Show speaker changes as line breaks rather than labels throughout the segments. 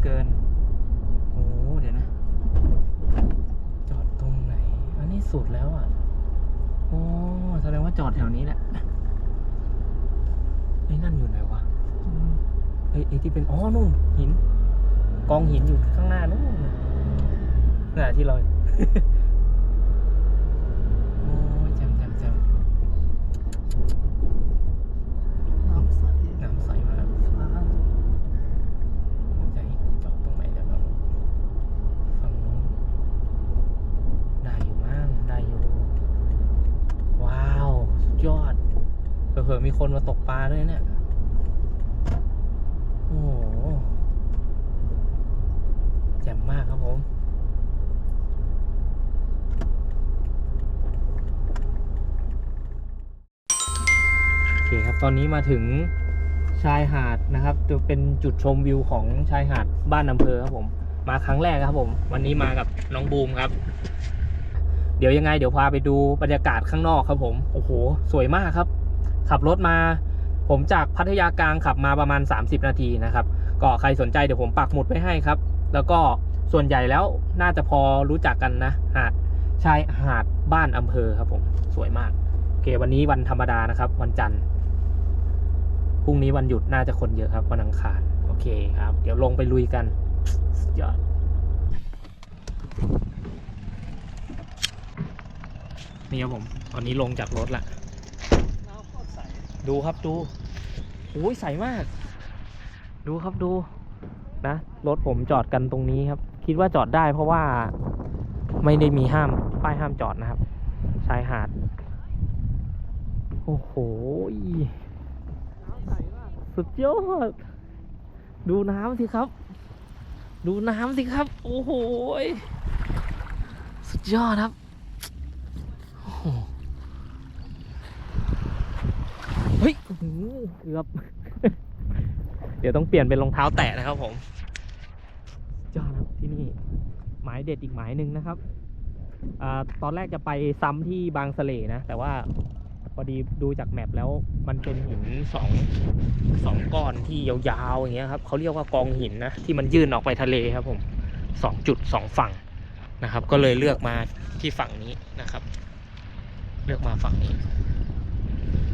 อเกิน โอ้เดี๋ยวนะ จอดตรงไหน อันนี้สุดแล้วอะ โอ้แสดงว่าจอดแถวนี้แหละไอ้นั่นอยู่ไหนวะอืมไอ้ไอ้ที่เป็น อ๋อ นู่น หิน กองหินอยู่ข้างหน้านู่นน่ะน่ะที่เรา โอ้ยจำจำจำ
น้ำใส
น้ำใสมากจะให้จอดตรงไหนเดี๋ยวลองฝั่งนู้นได้อยู่มั้งได้อยู่ ว้าว สุดยอด เผื่อๆมี คนมาตกปลาด้วยเนี่ย โอ้โหแจ่มมากครับผมโอเคครับตอนนี้มาถึงชายหาดนะครับจะเป็นจุดชมวิวของชายหาดบ้านอำเภอครับผมมาครั้งแรกครับผม วันนี้มากับน้องบูมครับ เดี๋ยวยังไงเดี๋ยวพาไปดูบรรยากาศข้างนอกครับผม โอ้โห สวยมากครับ ขับรถมา ผมจากพัทยากลางขับมาประมาณ 30 นาทีนะครับ ก็ใครสนใจเดี๋ยวผมปักหมุดไว้ให้ครับ แล้วก็ส่วนใหญ่แล้วน่าจะพอรู้จักกันนะหาดชายหาดบ้านอำเภอครับผมสวยมากโอเค วันนี้วันธรรมดานะครับ วันจันทร์พรุ่งนี้วันหยุดน่าจะคนเยอะครับวันอังคารโอเคครับ เดี๋ยวลงไปลุยกันยอดนี่ครับผม ตอนนี้ลงจากรถละ ดูครับดูโอ้ยใสมาก ดูครับดู นะรถผมจอดกันตรงนี้ครับ คิดว่าจอดได้เพราะว่าไม่ได้มีห้ามป้ายห้ามจอดนะครับ ชายหาด โอ้โห
สุ
ดยอด ดูน้ำสิครับ ดูน้ำสิครับ โอ้โห สุดยอดครับโอ้โหเฮ้ยเกือบ เดี๋ยวต้องเปลี่ยนเป็นรองเท้าแตะนะครับผมสุดยอดครับที่นี่ หมายเด็ดอีกหมายหนึ่งนะครับอตอนแรกจะไปซ้ำที่บางสะเลนะ แต่ว่าพอดีดูจากแมปแล้วมันเป็นหินสองสองก้อนที่ยาวๆอย่างเงี้ยครับเขาเรียกว่ากองหินนะที่มันยื่นออกไปทะเลครับผมสองจุดสองฝั่งนะครับ ก็เลยเลือกมาที่ฝั่งนี้นะครับ เลือกมาฝั่งนี้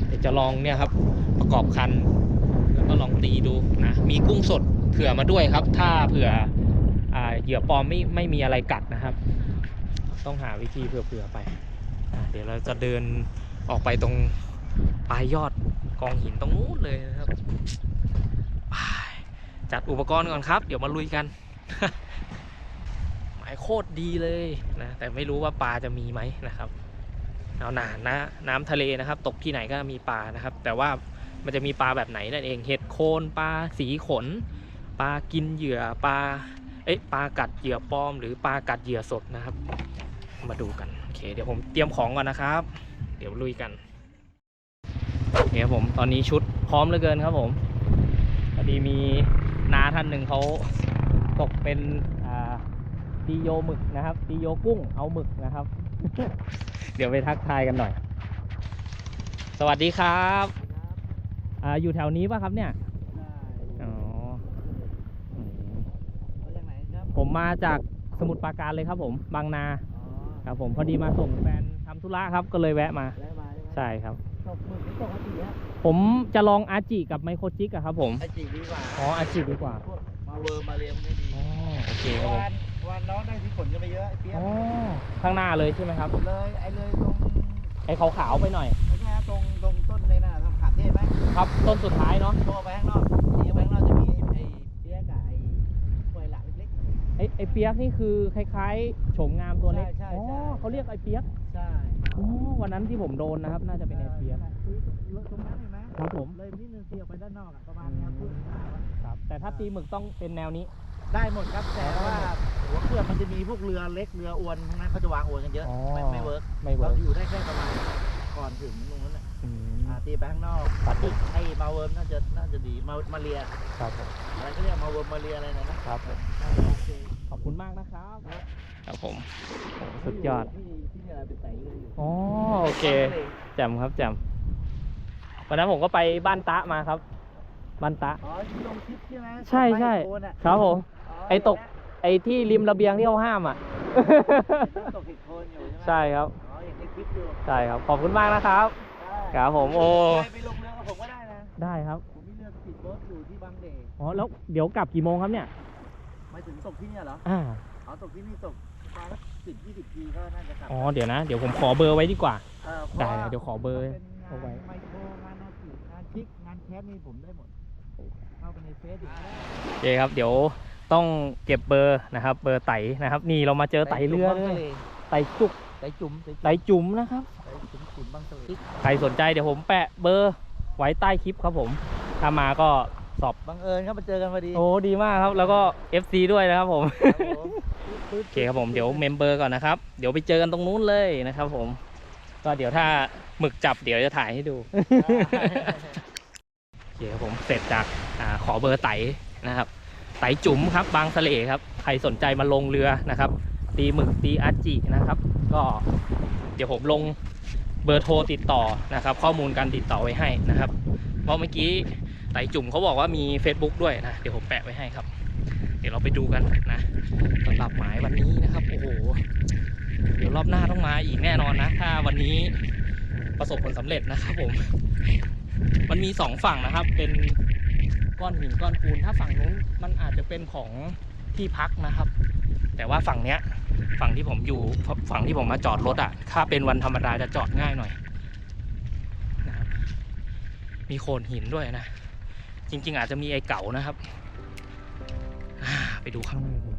เดี๋ยวจะลองเนี่ยครับประกอบคันแล้วก็ลองตีดูนะมีกุ้งสดเผื่อมาด้วยครับ ถ้าเผื่ออเหยื่อปลอมไม่ไม่มีอะไรกัดนะครับ ต้องหาวิธีเผื่อๆไป เดี๋ยวเราจะเดินออกไปตรงปลายยอดกองหินตรงนู้นเลยนะครับ จัดอุปกรณ์ก่อนครับ เดี๋ยวมาลุยกัน หมายโคตรดีเลยนะ แต่ไม่รู้ว่าปลาจะมีไหมนะครับ เอาหนานะน้ำทะเลนะครับ ตกที่ไหนก็มีปลานะครับ แต่ว่ามันจะมีปลาแบบไหนนั่นเองเห็ดโคนปลาสีขน ปลากินเหยื่อปลาเอ๊ะปลากัดเหยื่อปลอม หรือปลากัดเหยื่อสดนะครับ มาดูกันโอเค เดี๋ยวผมเตรียมของก่อนนะครับ เดี๋ยวลุยกันโอเครับผมตอนนี้ชุดพร้อมเหลือเกินครับผมพอดีมีนาท่านหนึ่งเขาตกเป็นตีโยหมึกนะครับตีโยกุ้งเอาหมึกนะครับ เดี๋ยวไปทักทายกันหน่อย สวัสดีครับอ่าอยู่แถวนี้ป่ะครับเนี่ย
ได้
อ๋ออืม
มาจากไหนครับ
ผมมาจากสมุทรปราการเลยครับ ผมบางนา
อ๋อ
ครับ ผมพอดีมาส่งแฟนทำธุระครับก็เลยแวะมา
ได้มาใช่ไหม
ใช่ครับ
ตกหมึกหรือตกอาจีฮะ
ผมจะลองอาจิกับไมโครจิกอะครับ ผม
อาจีดีกว่า
อ๋ออาจิดีกว่า
พวกมาเวอร์มาเรียมไม่ดี
อ๋อโอเคครับผม
วันวันน้องได้ที่ผลกันไปเยอะไอ้เปี๊ยก
อ๋อข้างหน้าเลยใช่ไหมครับ
เลยไอ้เลยตรง
ไอ้ขาวๆไปหน่อย
ไม่ใช่ฮะตรงตรงต้นในน่ะทำขาเทศไหม
ครับต้นสุดท้ายเนาะ
โตไปข้างนอกนี่ไปข้างนอกจะมีไอ้ไอ้เปี๊ยกกับไอ้ปล่อยหลังเล็ก
ไอ้ไอ้เปียกนี่คือคล้ายๆโฉมงามตัวเล็ก
ใช่ใช่
อ๋อ
ใช่
เขาเรียกไอ้เปียก
ๆใช่
อ๋อวันนั้นที่ผมโดนนะครับ น่าจะเป็นไอ้เปียก
ตรงนั้นเห็นไหม
ครับผม
เลยนิดนึงเสียบไปด้านนอกอะประมาณเนี้ยพุ่งขาวอะ
ครับแต่ถ้าตีหมึกต้องเป็นแนวนี้
ได้หมดครับแต่ว่าหัวเครื่องมันจะมีพวกเรือเล็กเรืออวนพวกนั้นเขาจะวางอวนกันเยอะ
อ๋อ
ไม่ไม่เวิร์ก
ไม่
เรา
เวิร์ก
อยู่ได้แค่ประมาณก่อนถึงตรงนั้นน่ะ
อืม
อ่าตีไปข้างนอกปัดอีกไอ้มาเวิร์มน่าจะน่าจะดีมามาเรีย
ครับผม
อะไรก็เรียกมาเวิร์มมาเรียอะไรนะนะครับ
ผม
น่าจะโอเค
ขอบคุณมากนะครับครับผมโอ้สุดยอด
ที่ที่เนี่ยเป็นไต่เรืออยู่
อ๋อ โอเค แจ่มครับแจ่มวันนั้นผมก็ไปบ้านตะมาครับ บ้านตะ
อ๋อที่ลงคลิปใช่ไหม
ใช่ใช่
โคนอะ
ครับผม
อ๋อ
ไอ้ตก ไอ้ที่ริมระเบียงที่เขาห้ามอะ
ตกผิดโคนอยู่ใช่ไหม
ใช่ครับ
อ๋ออย่างในคลิปอยู่
ใช่ครับ ขอบคุณมากนะครับ
ได้
ครับผมโอ้
ไปลงเรือกับผมก็ได้นะ
ได้ครับ
ผมมีเรือสปีดโบ๊ทอยู่ที่บางเดช
อ๋อ แล้วเดี๋ยวกลับกี่โมงครับเนี่ย
หมายถึงตกที่เนี่ยเหรอ
อ่า
อ๋อตกที่นี่ตกประมาณสักสิบยี่สิบทีก็น่าจะกลับ
อ๋อ เดี๋ยวนะ เดี๋ยวผมขอเบอร์ไว้ดีกว่า
เออพราะ
ได้
ว่า
เดี๋ยวขอเบอร์
เป็นงา
เอาไว้
นไมโครงานนาจิงานชิกงานแคสนี่ผมได้หมด เข้าไปในเฟซอีกได้
โอเคครับ เดี๋ยว ต้องเก็บเบอร์นะครับ เบอร์ไตนะครับ นี่เรามาเจอไตเรือเลยไตจุก
ไตจุ่มไต
ไตจุ๋มนะครับ
จุ่มจุ่มบางทะเล
ใครสนใจเดี๋ยวผมแปะเบอร์ไว้ใต้คลิปครับผม ถ้ามาก็สอบ
บังเอิญครับมาเจอกันพอดี
โอ้ดีมากครับ แล้วก็ FC ด้วยนะครับผม
ครับผม
โอเคครับผมเดี๋ยวเมมเบอร์ก่อนนะครับ เดี๋ยวไปเจอกันตรงนู้นเลยนะครับผม ก็เดี๋ยวถ้าหมึกจับเดี๋ยวจะถ่ายให้ดูโอเคครับผมเสร็จจากอาขอเบอร์ไตนะครับ ไตจุ๋มครับ บางสะเลครับ ใครสนใจมาลงเรือนะครับ ตีหมึกตีอาจินะครับ ก็เดี๋ยวผมลงเบอร์โทรติดต่อนะครับ ข้อมูลการติดต่อไว้ให้นะครับ เพราะเมื่อกี้ไตจุ่มเขาบอกว่ามี Facebook ด้วยนะ เดี๋ยวผมแปะไว้ให้ครับ เดี๋ยวเราไปดูกันนะสำหรับหมายวันนี้นะครับ โอ้โห เดี๋ยวรอบหน้าต้องมาอีกแน่นอนนะ ถ้าวันนี้ประสบผลสำเร็จนะครับผม มันมีสองฝั่งนะครับ เป็น ก้อนหินก้อนปูนถ้าฝั่งนู้นมันอาจจะเป็นของที่พักนะครับ แต่ว่าฝั่งเนี้ยฝั่งที่ผมอยู่ฝั่งที่ผมมาจอดรถอะถ้าเป็นวันธรรมดาจะจอดง่ายหน่อยนะครับมีโขนหินด้วยนะ จริง ๆ อาจจะมีไอ้เก่านะครับ ไปดูข้างในกัน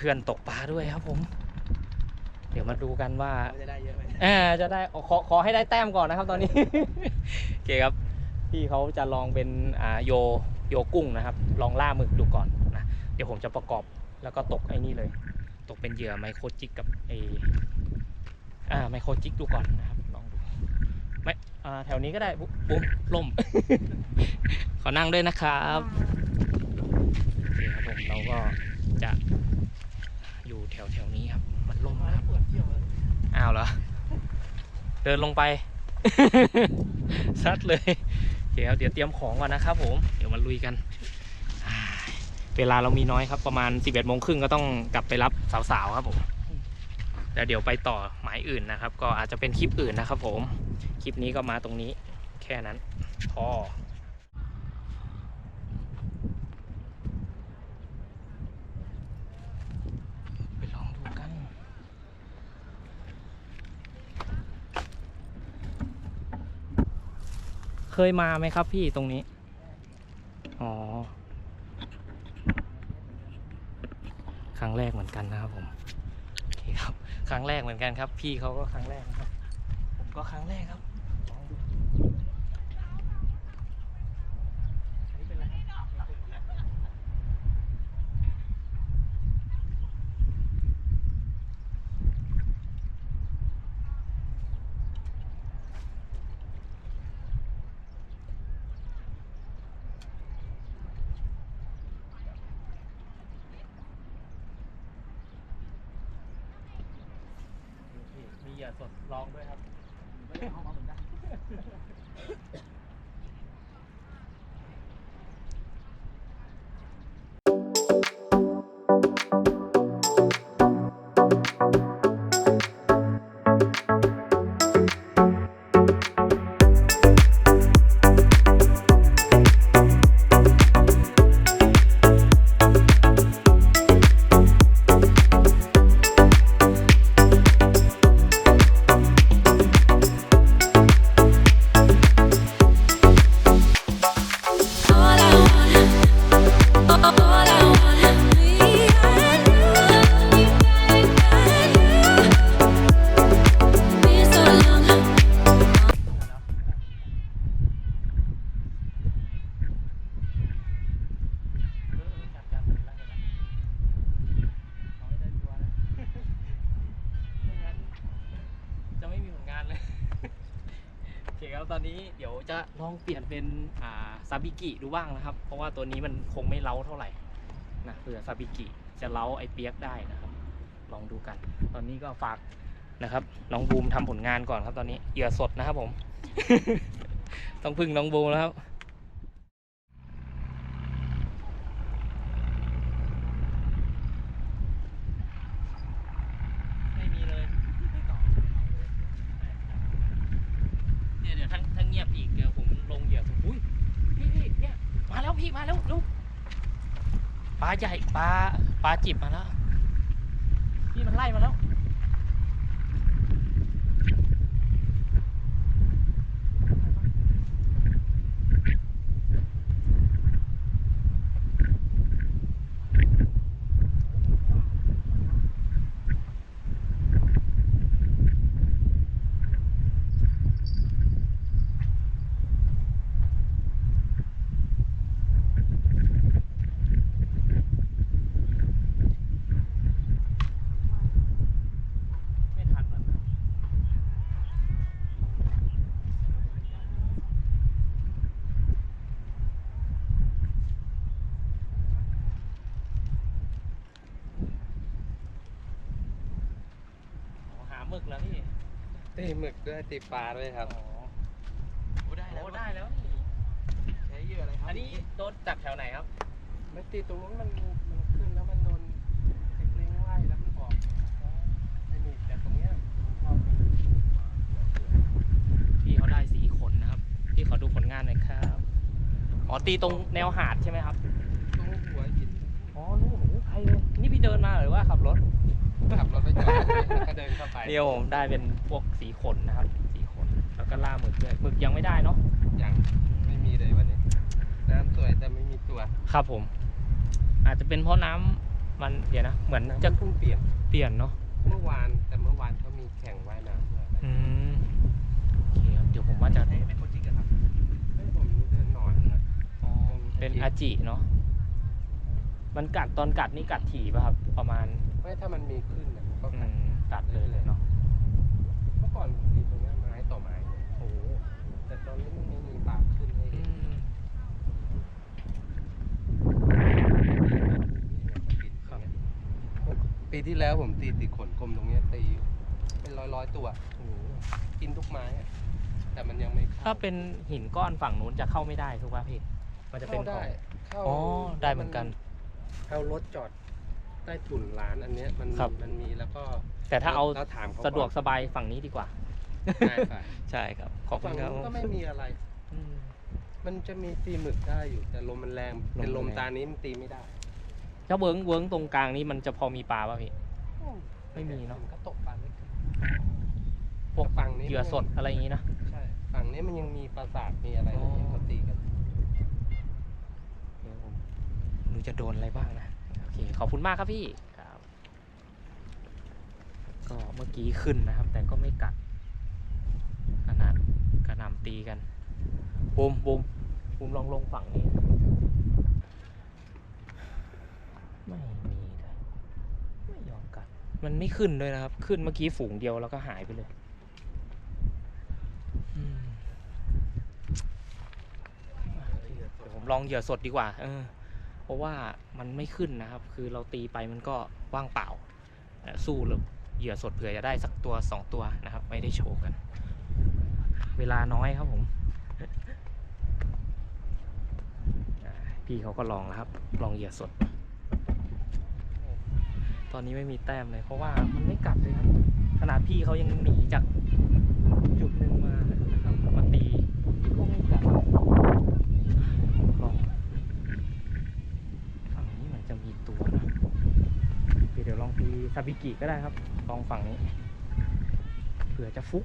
เพื่อนตกปลาด้วยครับผม เดี๋ยวมาดูกันว่า
จะได้เยอะไหม
อ่าจะได้ขอขอให้ได้แต้มก่อนนะครับ ตอนนี้โอเคครับพี่เขาจะลองเป็นอ่าโยโยกุ้งนะครับ ลองล่าหมึกดูก่อนนะเดี๋ยวผมจะประกอบแล้วก็ตกไอ้นี่เลย ตกเป็นเหยื่อไมโครจิกกับไออ่าไมโครจิกดูก่อนนะครับลองดูไม่อ่าแถวนี้ก็ได้ปุ๊บปุ๊บล่ม ขอนั่งด้วยนะครับโอเคครับผมเราก็จะอยู่ แถวแถวๆนี้ครับ มันล่มนะครับ
ปวดเที่ยวเลย
อ้าวเหรอ เดินลงไป ซัดเลยโอเคครับเดี๋ยวเตรียมของก่อนนะครับ ผม เดี๋ยวมาลุยกันอ่าเวลาเรามีน้อยครับ ประมาณ 11โมงครึ่งก็ต้องกลับไปรับสาวๆครับผมแล้วเดี๋ยวไปต่อหมายอื่นนะครับ ก็อาจจะเป็นคลิปอื่นนะครับ ผม คลิปนี้ก็มาตรงนี้ แค่นั้น พอไปลองดูกัน เค ยมาไหมครับพี่ตรงนี้ อ๋อ ครั้งแรกเหมือนกันนะครับผมโอเคครับ ครั้งแรกเหมือนกันครับ พี่เขาก็ครั้งแรกนะครับ ผมก็ครั้งแรกครับลองดูอันนี้เป็นไรครับนี่มี เหยื่อสดลองด้วยครับ
ไม่ได้เอามาเหมือนกัน
ซาบิกิดูบ้างนะครับ เพราะว่าตัวนี้มันคงไม่เล้าเท่าไหร่นะเผื่อซาบิกิจะเล้าไอเปียกได้นะครับ ลองดูกัน ตอนนี้ก็ฝากนะครับน้องบูมทำผลงานก่อนครับตอนนี้เหยื่อสดนะครับผม ต้องพึ่งน้องบูมแล้วครับ ไม่มีเลย เดี๋ยวเดี๋ยวทั้งทั้งเงียบอีกเดี๋ยวผมลงเหยื่อผมอุ้ยพี่พี่เนี่ยมาแล้ว พี่มาแล้วลูกปลาใหญ่ปลาปลาจิบมาแล้วพี่มันไล่มาแล้ว ไม่ทันมันนะอ๋อหาหมึกแล้วพี่
ตี หมึกด้วยตีปลาด้วยครับ
อ๋อ
โอ้ได้แล้ว
โอ้ได้แล้วนี่
ใช้เหยื่ออะไรครับ
อันนี้โดนจับแถวไหนครับ
มันตีตรงนู้นมันมันขึ้นแล้วมันโดนเด็กเล้งไล่แล้วมันออกไอ้นี่แต่ตรงเนี้ยมันชอบเป็นหัวหัวเสือ
พี่เขาได้สีขนนะครับ พี่ขอดูผลงานหน่อยครับ อ๋อตีตรงแนวหาดใช่ไหมครับ
ตรงหัวหิน
อ๋อนู่นโอ้ใครเลย นี่พี่เดินมาหรือว่าขับรถ
ขับรถไปจอดแล้วก็เดินเข้าไป
เดียวผมได้เป็นพวกสีขนนะครับ สีขน แล้วก็ล่าหมึกด้วยหมึกยังไม่ได้เนาะ
อย่างไม่มีเลยวันนี้ น้ำสวยแต่ไม่มีตัว
ครับผม อาจจะเป็นเพราะน้ำมันเดี๋ยวนะ เหมือน
น้ำ
จะ
มันเพิ่งเปลี่ยน
เปลี่ยนเนาะ
เมื่อวานแต่เมื่อวานเขามีแข่งว่ายน้ำด้วยอะไร
อืมโอเคครับเดี๋ยวผมว่าจะ
เป็นคนจิกครับไม่ผมเดินหนอนนะ
อ๋อเป็นอาจิเนาะ มันกัดตอนกัดนี่กัดถี่ป่ะครับ ประมาณ
ไม่ถ้ามันมีขึ้นน่ะก็
อื
กัด
มกัดเลยเลยเนาะ
เมื่อก่อนผมตีตรงเนี้ยไม้ต่อไม้
โอ้โห
แต่ตอนนี้มันไม่มีปลาขึ้นให้
อื
เห็น
มครับ
ปีที่แล้วผมตีติดขนกลมตรงเนี้ยตีเป็นร้อยร้อยๆตัว
โอ้โห
กินทุกไม้อะแต่มันยังไม่เข้า
ถ้าเป็นหินก้อนฝั่งนู้นจะเข้าไม่ได้ถูกป่ะพี่ มันจะเป็น
เข้า
ขอ
ได้
ง
เข้า
อ๋อ ได้เหมือนกัน
เอารถจอด ใต้ถุนร้านอันเนี้ยมัน
ครับ
มันมีแล้วก็
แต่ถ้าเอา
รถถามเขา
สะดวก
อน
สบายฝั่งนี้ดีกว่า
ใช่ใช่
ใช่ครับ ขอบคุ
ฝั่
ณ
ง
ครับ
นู้นก็ไม่มีอะไร
อืม
มันจะมีตีหมึกได้อยู่แต่ลมมันแรง
ลมมัน
เป็นลม
แรง
ตานี้มันตีไม่ได้
ถ้าเวิ้งเวิ้งตรงกลางนี้มันจะพอมีปลาป่ะพี่ ไม่มีเนอะ
ก็ตกปลาเล็ก
พวก
ฝั่งนี้
เหยื่อสดอะไรอย่างนี้นะ
ใช่ฝั่งนี้มันยังมีปราสาทมีอะไร
อ๋อ
เห็นเขาตีกัน
เดี๋ยวผมดูจะโดนอะไรบ้างนะ โอเคขอบคุณมากครับพี่ครับก็เมื่อกี้ขึ้นนะครับ แต่ก็ไม่กัดขนาดกระหน่ำตีกันบูมบูมบูมลองลงฝั่งนี้ ไม่มีเลยไม่ยอมกัด มันไม่ขึ้นด้วยนะครับ ขึ้นเมื่อกี้ฝูงเดียวแล้วก็หายไปเลยอืมเดี๋ยวผมลองเหยื่อสดดีกว่า เออเพ ราะว่ามันไม่ขึ้นนะครับ คือเราตีไปมันก็ว่างเปล่า สู้หรือเหยื่อสดเผื่อจะได้สักตัวสองตัวนะครับ ไม่ได้โชว์กัน เวลาน้อยครับผม พี่เขาก็ลองแล้วครับ ลองเหยื่อสด ตอนนี้ไม่มีแต้มเลย เพราะว่ามันไม่กัดเลยครับ ขนาดพี่เขายังหนีจากจุดหนึ่งมานะครับมาตีก็ไม่กัดลองฝั่งนี้เหมือนจะมีตัวนะโอเคเดี๋ยวลองตี ซาบิกิก็ได้ครับกองฝั่งนี้เผื่อจะฟุก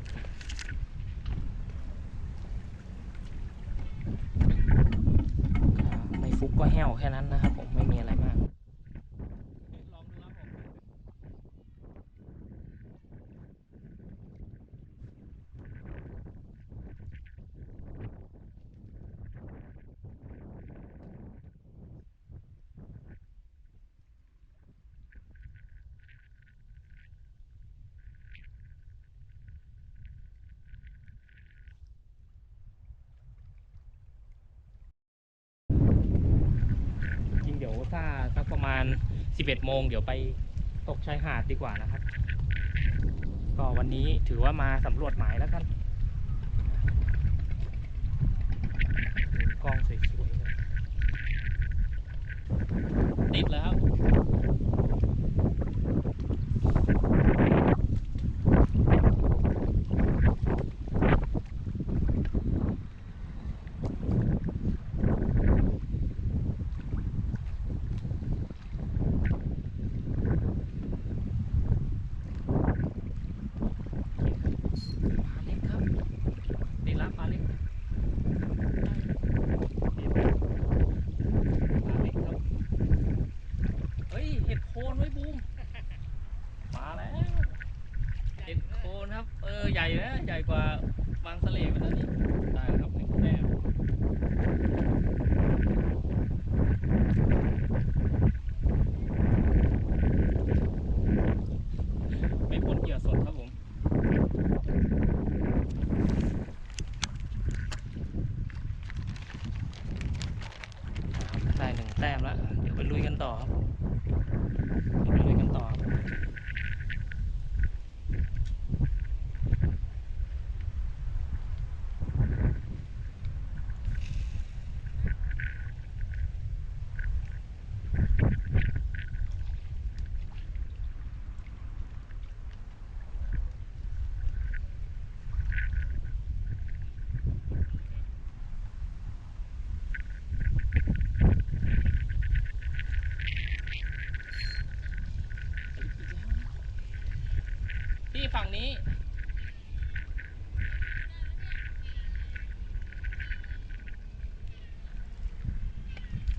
ไม่ฟุกก็แห้วแค่นั้นนะ กประมาณ 11 โมง เดี๋ยวไปตกชายหาดดีกว่านะครับ ก็วันนี้ถือว่ามาสำรวจหมายแล้วกันกล้องสวยๆเลยติดแล้วครับ ปลาเล็กครับติดแล้วปลาเล็กปลาเล็กครับเฮ้ย เห็ดโคนไว้บูม มาแล้วเห็ดโคนครับ เออ ใหญ่นะ ใหญ่กว่าบางสะเลไปแล้วนี่ได้แล้วครับหนึ่งแต้มไม่พ้นเหยื่อสดครับผม ได้หนึ่งแต้มแล้ว เดี๋ยวไปลุยกันต่อครับเดี๋ยวไปลุยกันต่อครับพี่ฝั่งนี้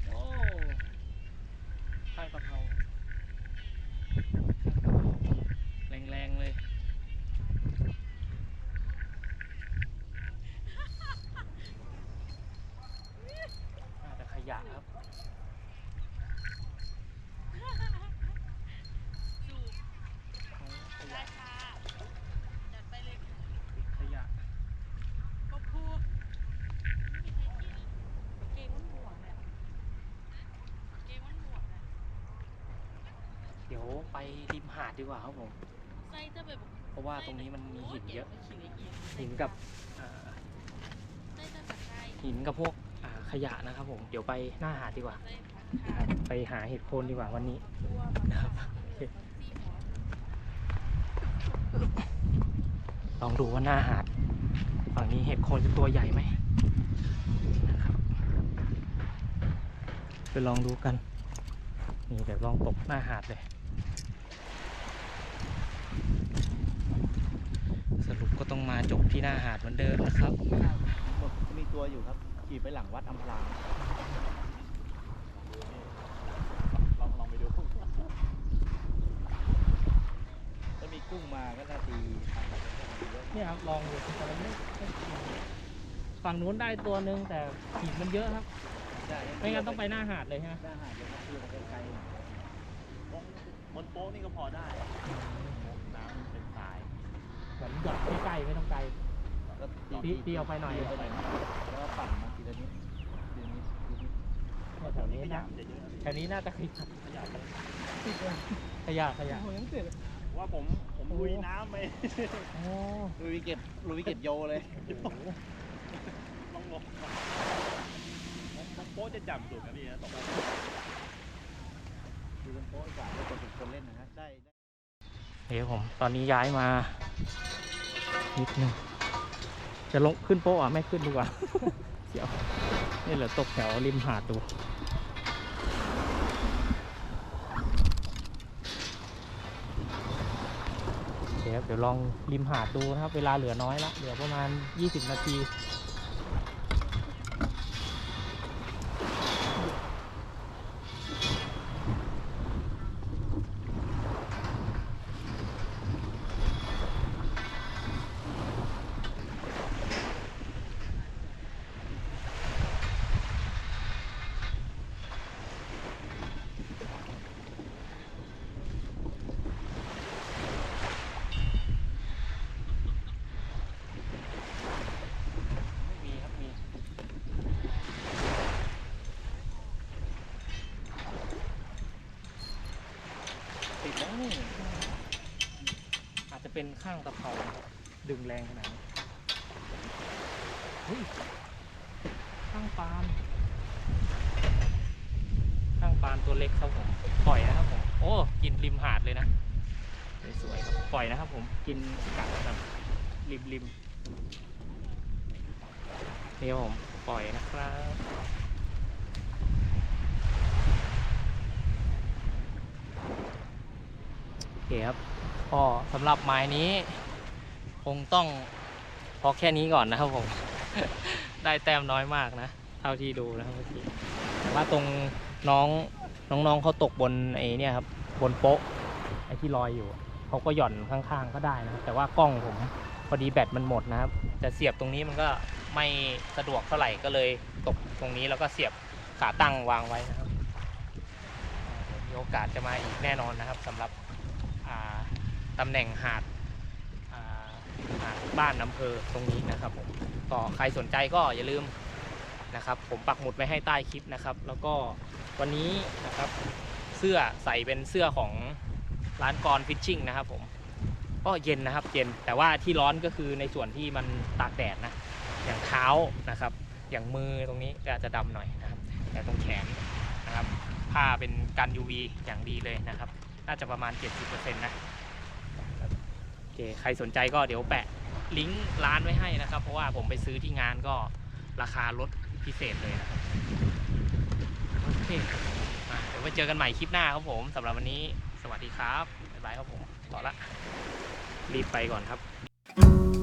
โอ้ข้างกะเพราแรงๆเลย น่าจะขยะครับ ขยะ
จัดไปเลย
ขยะ
ก็พูดเกมมันหมวกเนี่ยเกมมันหมวกเนี่ย
เดี๋ยวไป ริมหาดดีกว่าครับผม
ใส่จะแบบ
เพราะว่าตรงนี้มันมีหินเยอะ
หิน
หินกับอ่า
ใส่จะแบบใส่
หินกับพวกอ่าขยะนะครับผม เดี๋ยวไปหน้าหาดดีกว่า
ใส่ผัก
ค
ขา
รับไปหาเห็ดโคนดีกว่าวันนี้
ตัว
นะครับ
ซีหมอ
ลองดูว่าหน้าหาดฝั่งนี้เห็ดโคนจะตัวใหญ่ไหมนะครับไปลองดูกัน นี่เดี๋ยวลองตกหน้าหาดเลย สรุปก็ต้องมา จบที่หน้าหาดเหมือนเดิมนะครับ
หมดมีตัวอยู่ครับ ขี่ไปหลังวัดอัมพรางลองลองไปดูถ้ามีกุ้งมาก็น่าตีทางแบบนี้เยอะ
เนี่ยครับลองดูแต่มันไม่ไม่ฝั่งนู้นได้ตัวหนึ่งแต่หินมันเยอะครับ
ได้
ไม่งั้นต้องไปหน้าหาดเลยใช่ไหม
หน้าหาดเลยครับคือมันไกลๆตรงบนโป๊ะนี่ก็พอได้น้ำมันเป็นทราย
เหมื อนหยอดใกล้ๆไม่ต้องไกล
ก็
ตีตีออกไปหน่อย
ตีกไปหน่อยแล้วก็ปั่นมาทีละนิดทีละนิดทีละนิด
เนี่ยแถวนี้นะแถวนี้น่าจะขยะขยะขยะ
ว่าผมผมลุยน้ำไป
โอ้
ลุยเก็บลุยเก็บโยเลย
ลองลงลองโป๊ะจะจับสุดนะพี่นะตก
ดูบนโป๊ะดีกว่าแล้วกดคนเล่นนะฮะได้ได้
เดี๋ยวผมตอนนี้ย้ายมา นิดนึงจะลงขึ้นโป๊ะอะ ไม่ขึ้นดีกว่าเดี๋ยวนี่เหลือตกแถวริมหาดดูเดี๋ยวเดี๋ยวลองริมหาดดูนะครับ เวลาเหลือน้อยละเหลือประมาณ 20 นาที เป็นข้างตะเภานะครับดึงแรงขนาดนี้เฮ้ยข้างปานข้างปานตัวเล็กครับผมปล่อยนะครับผมโอ้กินริมหาดเลยนะสวยครับปล่อยนะครับผมกินกัดแบบริมริมๆนี่ครับผมปล่อยนะครับโอเคครับ ก็สำหรับไม้นี้ คงต้องพอแค่นี้ก่อนนะครับผม ได้แต้มน้อยมากนะ เท่าที่ดูนะครับเมื่อกี้แต่ว่าตรงน้องน้องๆเขาตกบนไอ้นี่ครับบนโป๊ะไอ้ที่ลอยอยู่เขาก็หย่อนข้างๆก็ได้นะครับ แต่ว่ากล้องผมพอดีแบตมันหมดนะครับ จะเสียบตรงนี้มันก็ไม่สะดวกเท่าไหร่ก็เลยตกตรงนี้แล้วก็เสียบขาตั้งวางไว้นะครับมีโอกาสจะมาอีกแน่นอนนะครับสำหรับอ่า ตำแหน่งหาดหาดบ้านอำเภอตรงนี้นะครับผมก็ใครสนใจก็อย่าลืมนะครับผมปักหมุดไว้ให้ใต้คลิปนะครับ แล้วก็วันนี้นะครับเสื้อใส่เป็นเสื้อของร้านกรฟิชชิ่งนะครับผมก็เย็นนะครับเย็นแต่ว่าที่ร้อนก็คือในส่วนที่มันตากแดดนะอย่างเท้านะครับ อย่างมือตรงนี้ก็จะดำหน่อยนะครับ แต่ตรงแขนนะครับ ผ้าเป็นกัน UV อย่างดีเลยนะครับ น่าจะประมาณ 70%นะ เคใครสนใจก็เดี๋ยวแปะลิงก์ร้านไว้ให้นะครับ เพราะว่าผมไปซื้อที่งานก็ราคาลดพิเศษเลยนะครับโอเคเดี๋ยวไปเจอกันใหม่คลิปหน้าครับผมสำหรับวันนี้สวัสดีครับบ๊ายบายครับผมต่อละรีบไปก่อนครับ